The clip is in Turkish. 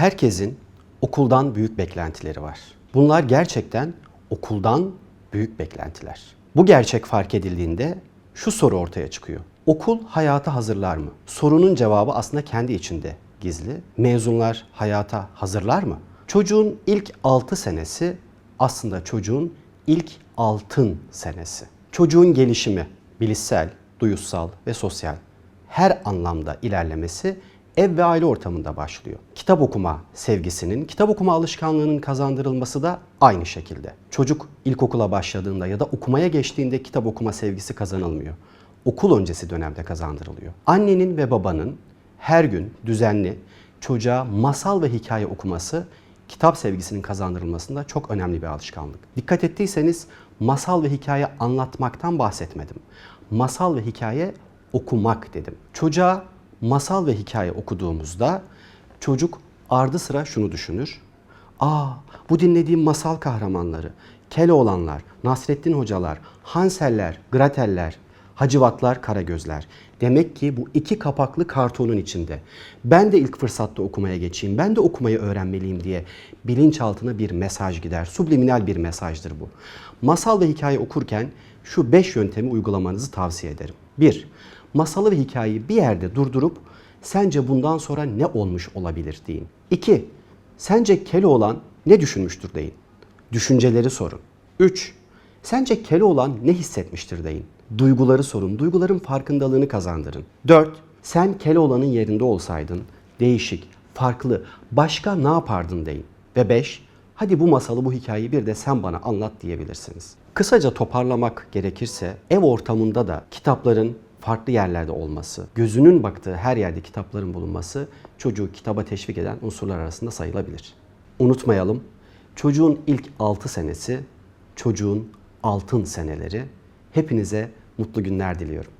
Herkesin okuldan büyük beklentileri var. Bunlar gerçekten okuldan büyük beklentiler. Bu gerçek fark edildiğinde şu soru ortaya çıkıyor. Okul hayata hazırlar mı? Sorunun cevabı aslında kendi içinde gizli. Mezunlar hayata hazırlar mı? Çocuğun ilk 6 senesi aslında çocuğun ilk altın senesi. Çocuğun gelişimi bilişsel, duyusal ve sosyal her anlamda ilerlemesi ev ve aile ortamında başlıyor. Kitap okuma sevgisinin, kitap okuma alışkanlığının kazandırılması da aynı şekilde. Çocuk ilkokula başladığında ya da okumaya geçtiğinde kitap okuma sevgisi kazanılmıyor. Okul öncesi dönemde kazandırılıyor. Annenin ve babanın her gün düzenli çocuğa masal ve hikaye okuması kitap sevgisinin kazandırılmasında çok önemli bir alışkanlık. Dikkat ettiyseniz masal ve hikaye anlatmaktan bahsetmedim. Masal ve hikaye okumak dedim. Çocuğa masal ve hikaye okuduğumuzda çocuk ardı sıra şunu düşünür. Aa bu dinlediğim masal kahramanları, Keloğlanlar, Nasrettin Hocalar, Hanseller, Greteller, Hacivatlar, Karagözler. Demek ki bu iki kapaklı kartonun içinde. Ben de ilk fırsatta okumaya geçeyim, ben de okumayı öğrenmeliyim diye bilinçaltına bir mesaj gider. Subliminal bir mesajdır bu. Masal ve hikaye okurken şu beş yöntemi uygulamanızı tavsiye ederim. 1. Masalı ve hikayeyi bir yerde durdurup sence bundan sonra ne olmuş olabilir deyin. 2. Sence Keloğlan ne düşünmüştür deyin. Düşünceleri sorun. 3. Sence Keloğlan ne hissetmiştir deyin. Duyguları sorun. Duyguların farkındalığını kazandırın. 4. Sen Keloğlan'ın yerinde olsaydın değişik, farklı, başka ne yapardın deyin. Ve 5. Hadi bu masalı, bu hikayeyi bir de sen bana anlat diyebilirsiniz. Kısaca toparlamak gerekirse ev ortamında da kitapların farklı yerlerde olması, gözünün baktığı her yerde kitapların bulunması çocuğu kitaba teşvik eden unsurlar arasında sayılabilir. Unutmayalım, çocuğun ilk 6 senesi çocuğun altın seneleri. Hepinize mutlu günler diliyorum.